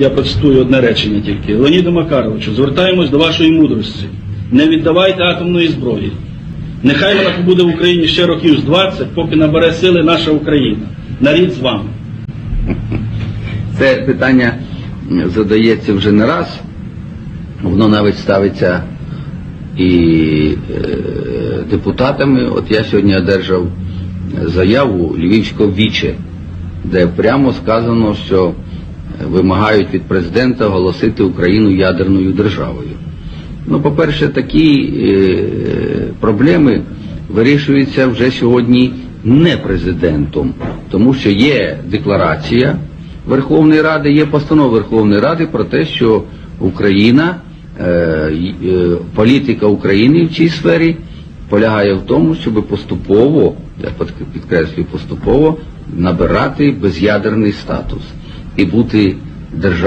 я процитую одне речення тільки. Леоніду Макаровичу, звертаємось до вашої мудрості. Не віддавайте атомної зброї. Нехай вона побуде в Україні ще років з 20, поки набере сили наша Україна. Нарід з вами. Це питання задається вже не раз, воно навіть ставиться і е, депутатами. От я сьогодні одержав заяву Львівського віче, де прямо сказано, що вимагають від президента оголосити Україну ядерною державою. Ну, по-перше, такі е, проблеми вирішуються вже сьогодні не президентом, тому що є декларація Верховної Ради, є постанова Верховної Ради про те, що Україна, е, е, політика України в цій сфері полягає в тому, щоб поступово, я підкреслюю, поступово набирати без'ядерний статус і бути державою.